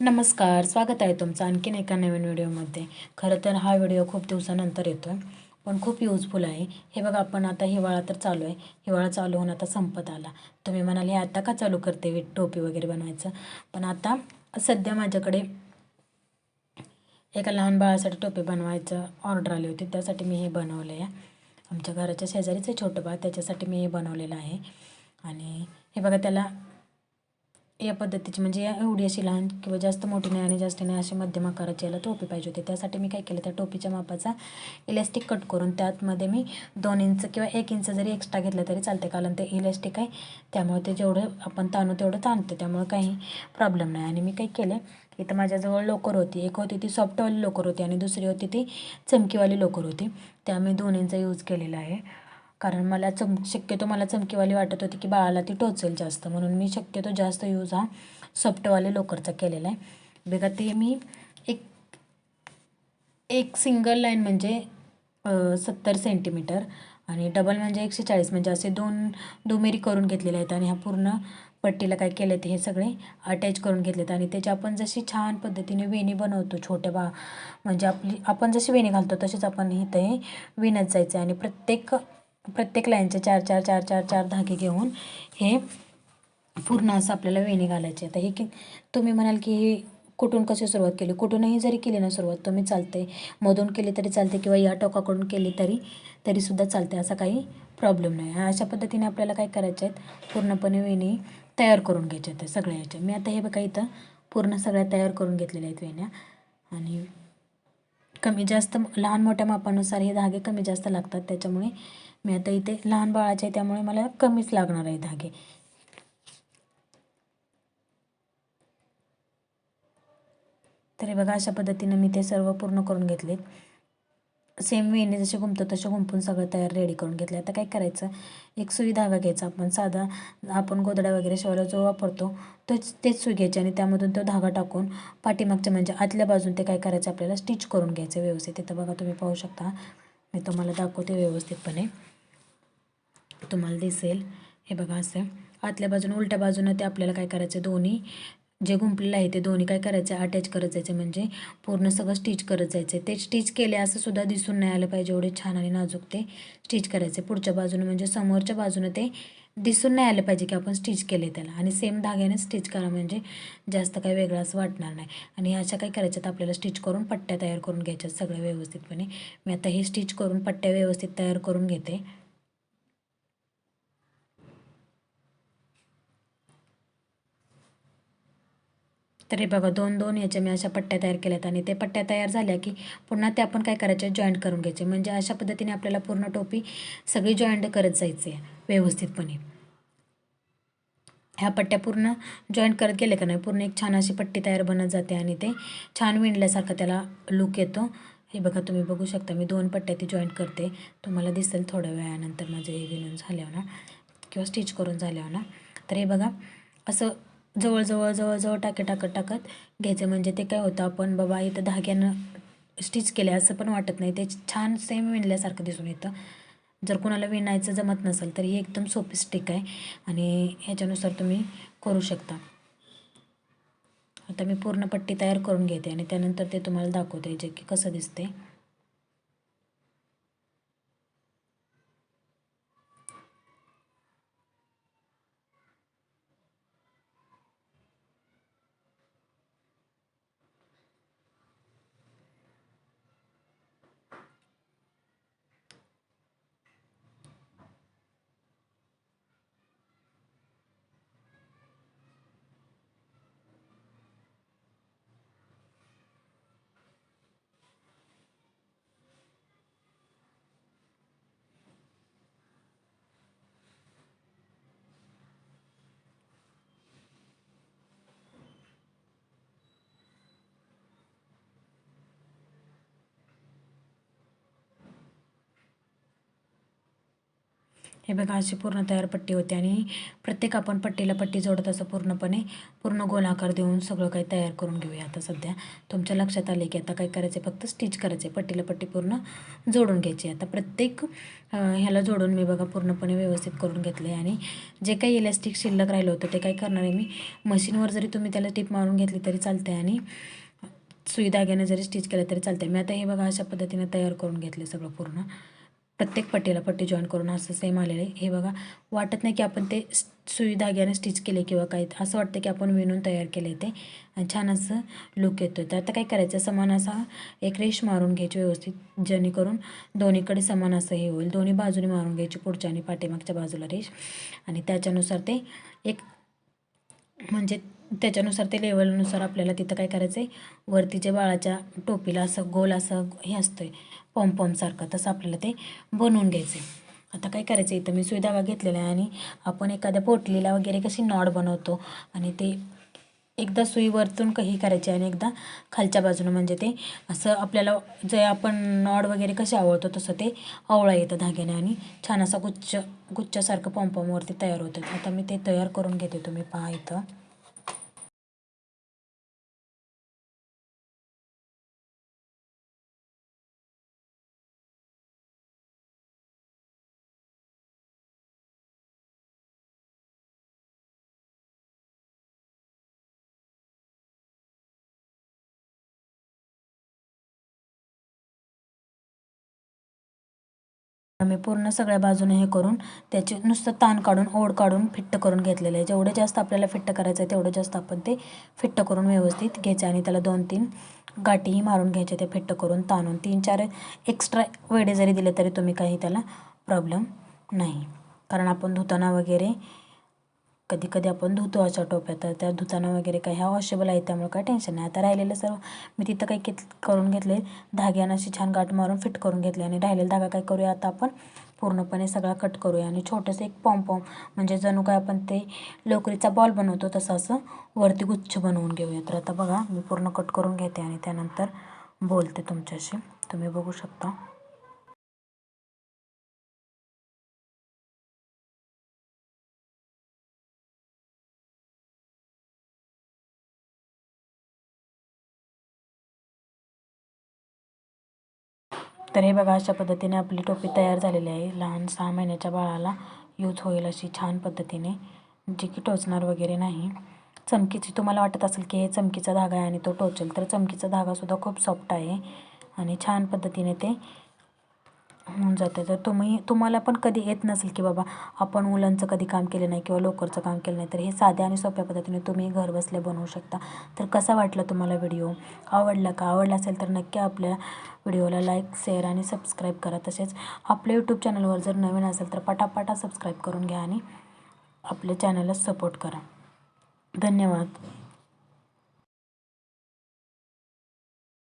नमस्कार स्वागत आहे तुमचं आणखीन एका नवीन व्हिडिओमध्ये. खरं तर हा व्हिडिओ खूप दिवसानंतर येतो आहे पण खूप युजफुल आहे. हे बघा आपण आता हिवाळा तर चालू आहे. हिवाळा चालू होऊन आता संपत आला. तुम्ही म्हणाल हे आता का चालू करते टोपी वगैरे बनवायचं? पण आता सध्या माझ्याकडे एका लहान बाळासाठी टोपी बनवायचं ऑर्डर आली होती. त्यासाठी मी हे बनवलं आहे आमच्या घराच्या शेजारीच आहे छोटं बाळ. त्याच्यासाठी मी हे बनवलेलं आहे. आणि हे बघा त्याला या पद्धतीची म्हणजे या एवढी अशी लहान किंवा जास्त मोठी नाही आणि जास्त नाही अशी मध्यम आकाराची याला टोपी पाहिजे होती. त्यासाठी मी काय केलं त्या टोपीच्या मापाचा इलॅस्टिक कट करून त्यातमध्ये मी दोन इंच किंवा एक इंच जरी एक्स्ट्रा घेतलं तरी चालते कारण ते इलॅस्टिक आहे त्यामुळे ते जेवढं आपण ताणू तेवढं ताणतं त्यामुळे काही प्रॉब्लेम नाही. आणि मी काय केलं इथं माझ्याजवळ लोकर होती. एक होती ती सॉफ्टवाली लोकर होती आणि दुसरी होती ती चमकीवाली लोकर होती. त्या मी दोन्हींचा यूज केलेला आहे. कारण मला चम शक्यतो मला चमकीवाली वाटत होती की बाळाला ती टोचेल जास्त. म्हणून मी शक्यतो जास्त यूज हा सॉफ्टवाले लोकरचा केलेला आहे. बघा ते मी एक एक सिंगल लाईन म्हणजे सत्तर सेंटीमीटर आणि डबल म्हणजे एकशे चाळीस. म्हणजे असे दोन दुमेरी करून घेतलेले आहेत आणि ह्या पूर्ण पट्टीला काय केले ते हे सगळे अटॅच करून घेतलेत. आणि त्याची आपण जशी छान पद्धतीने वेणी बनवतो छोट्या बा म्हणजे आपली आपण जशी वेणी घालतो तसेच आपण इथे विणत जायचं आहे आणि प्रत्येक प्रत्येक लाईनचे चार चार चार चार चार धागे घेऊन हे पूर्ण असं आपल्याला वेणी घालायचे. आता हे की तुम्ही म्हणाल की हे कुठून कशी सुरुवात केली? कुठूनही जरी केली ना सुरुवात तुम्ही चालते. मधून केली तरी चालते किंवा या टोकाकडून केली तरी तरीसुद्धा चालते. असा काही प्रॉब्लेम नाही. अशा पद्धतीने आपल्याला काय करायचे आहेत? पूर्णपणे वेणी तयार करून घ्यायच्या आहेत सगळ्या याच्या मी आता हे बघा इथं पूर्ण सगळ्या तयार करून घेतलेल्या आहेत वेण्या. आणि कमी जास्त लहान मोठ्या मापानुसार हे धागे कमी जास्त लागतात. त्याच्यामुळे मी आता इथे लहान बाळाचे आहे त्यामुळे मला कमीच लागणार आहे धागे. तरी बघा अशा पद्धतीनं मी ते सर्व पूर्ण करून घेतलेत. सेम वेने जसे घुमतो तसे गुंपून सगळं तयार रेडी करून घेतलं आता काय करायचं? एक सुई धागा घ्यायचा आपण साधा आपण गोदडा वगैरे शिवायला जो वापरतो तोच तेच सुई घ्यायची आणि त्यामधून तो धागा टाकून पाठीमागच्या म्हणजे आतल्या बाजून ते काय करायचं आपल्याला? स्टिच करून घ्यायचं व्यवस्थित. इथं बघा तुम्ही पाहू शकता. मी तुम्हाला दाखवते व्यवस्थितपणे. तुम्हाला दिसेल. हे बघा असं. आतल्या बाजून उलट्या बाजूनं ते आपल्याला काय करायचं? दोन्ही जे गुंपलेलं आहे ते दोन्ही काय करायचं? अटॅच करत जायचं. म्हणजे पूर्ण सगळं स्टिच करत जायचं. ते स्टिच केले असं सुद्धा दिसून नाही आलं पाहिजे. एवढे छान आणि नाजूक ते स्टिच करायचे. पुढच्या बाजूनं म्हणजे समोरच्या बाजूनं ते दिसून नाही आलं पाहिजे की आपण स्टिच केले त्याला. आणि सेम धाग्याने स्टिच करा. म्हणजे जास्त काही वेगळं असं वाटणार नाही. आणि अशा काय करायच्यात आपल्याला स्टिच करून पट्ट्या तयार करून घ्यायच्यात सगळ्या व्यवस्थितपणे. मी आता हे स्टिच करून पट्ट्या व्यवस्थित तयार करून घेते. तरी बघा दोन दोन याच्या मी अशा पट्ट्या तयार केल्यात आणि ते पट्ट्या तयार झाल्या की पुन्हा ते आपण काय करायचे? जॉईंट करून घ्यायचे. म्हणजे अशा पद्धतीने आपल्याला पूर्ण टोपी सगळी जॉईंट करत जायचे व्यवस्थितपणे. ह्या पट्ट्या पूर्ण जॉईंट करत गेले का नाही? पूर्ण एक छान अशी पट्टी तयार बनत जाते आणि ते छान विणल्यासारखं त्याला लुक येतो. हे बघा तुम्ही बघू शकता मी दोन पट्ट्या ती जॉईंट करते. तुम्हाला दिसेल थोड्या वेळानंतर माझे हे विणून झाल्यावर ना किंवा स्टिच करून झाल्यावर ना. तर हे बघा असं जवळजवळ जवळजवळ टाके टाकत टाकत घ्यायचं. म्हणजे ते काय होतं आपण बाबा इथं धाग्यानं स्टिच केले असं पण वाटत नाही. ते छान सेम विणल्यासारखं दिसून येतं. जर कोणाला विणायचं जमत नसेल तर ही एकदम सोपी स्टिक आहे आणि ह्याच्यानुसार तुम्ही करू शकता. आता मी पूर्ण पट्टी तयार करून घेते आणि त्यानंतर ते तुम्हाला दाखवते जे की कसं दिसते हे बघा अशी पूर्ण तयार पट्टी होते आणि प्रत्येक आपण पट्टीला पट्टी जोडत असं पूर्णपणे पूर्ण गोलाकार देऊन सगळं काही तयार करून घेऊया आता सध्या. तुमच्या लक्षात आले की आता काय करायचं? फक्त स्टिच करायचे. पट्टीला पट्टी पूर्ण जोडून घ्यायची. आता प्रत्येक ह्याला जोडून मी बघा पूर्णपणे व्यवस्थित करून घेतले आणि जे काही इलॅस्टिक शिल्लक राहिलं होतं ते काय करणार आहे मी. मशीनवर जरी तुम्ही त्याला टिप मारून घेतली तरी चालते आणि सुई धाग्याने जरी स्टिच केलं तरी चालते मी आता हे बघा अशा पद्धतीने तयार करून घेतले सगळं पूर्ण. प्रत्येक पट्टीला पट्टी जॉईन करून असं सेम आलेलं आहे. हे बघा वाटत नाही की आपण ते सुई धाग्याने स्टिच केले किंवा काही. असं वाटतं की आपण विणून तयार केले ते. आणि छान असं लुक येतो तर आता काय करायचं? समान असा एक रेश मारून घ्यायची व्यवस्थित जेणेकरून दोन्हीकडे समान असं हे होईल. दोन्ही बाजूने मारून घ्यायची पुढच्या आणि पाठीमागच्या बाजूला रेश आणि त्याच्यानुसार ते एक म्हणजे त्याच्यानुसार ते लेवलनुसार आपल्याला तिथं काय करायचं आहे वरती जे बाळाच्या टोपीला असं गोल असं हे असतं आहे पॉम्पॉमसारखं तसं आपल्याला ते बनवून घ्यायचं आहे आता काय करायचं इथं मी सुईधागा घेतलेला आहे आणि आपण एखाद्या पोटलीला वगैरे कशी नॉड बनवतो आणि ते एकदा सुई वरतून काही करायची आणि एकदा खालच्या बाजूनं म्हणजे ते असं आपल्याला जे आपण नॉड वगैरे कसे आवळतो तसं ते आवळा येतं धाग्याने आणि छान असा गुच्छ गुच्छासारखं पॉम्पॉमवरती तयार होतं. आता मी ते तयार करून घेते तुम्ही पहा इथं. मी पूर्ण सगळ्या बाजूने हे करून त्याचे नुसतं ताण काढून ओढ काढून फिट्ट करून घेतलेलं आहे. जेवढं जास्त आपल्याला फिट्ट करायचं आहे तेवढं जास्त आपण ते फिट्ट करून व्यवस्थित घ्यायचं आणि त्याला दोन तीन गाठीही मारून घ्यायचे ते फिट्ट करून ताणून. तीन चार एक्स्ट्रा वेडे जरी दिले तरी तुम्ही काही त्याला प्रॉब्लेम नाही. कारण आपण धुताना वगैरे कधी कधी आपण धुतो अशा टोप्या तर त्या धुताना वगैरे काही ह्या वॉशेबल आहे त्यामुळे काही टेन्शन नाही. आता राहिलेलं सर्व मी तिथं काही घेत करून घेतले. धाग्यानं अशी छान गाठ मारून फिट करून घेतले आणि राहिलेला धागा काय करूया आता आपण? पूर्णपणे सगळा कट करूया आणि छोटंसं एक पॉम्पॉम म्हणजे जणू काय आपण ते लोकरीचा बॉल बनवतो तसं असं वरती गुच्छ बनवून घेऊया. तर आता बघा मी पूर्ण कट करून घेते आणि त्यानंतर बोलते तुमच्याशी. तुम्ही बघू शकता. तर हे बघा अशा पद्धतीने आपली टोपी तयार झालेली आहे. लहान सहा महिन्याच्या बाळाला यूज होईल अशी छान पद्धतीने जी की टोचणार वगैरे नाही. चमकीची तुम्हाला वाटत असेल की हे चमकीचा धागा आहे आणि तो टोचेल तर चमकीचा धागासुद्धा खूप सॉफ्ट आहे आणि छान पद्धतीने ते होऊन जातं. तर तुम्ही तुम्हाला पण कधी येत नसेल की बाबा आपण मुलांचं कधी काम केलं नाही किंवा लोकरचं काम केलं नाही तर हे साध्या आणि सोप्या पद्धतीने तुम्ही घरबसल्या बनवू शकता. तर कसा वाटला तुम्हाला व्हिडिओ? आवडला का? आवडला असेल तर नक्की आपल्या व्हिडिओला लाईक शेअर आणि सबस्क्राईब करा. तसेच आपल्या यूट्यूब चॅनलवर जर नवीन असेल तर पटापटा सबस्क्राईब करून घ्या आणि आपल्या चॅनलला सपोर्ट करा. धन्यवाद.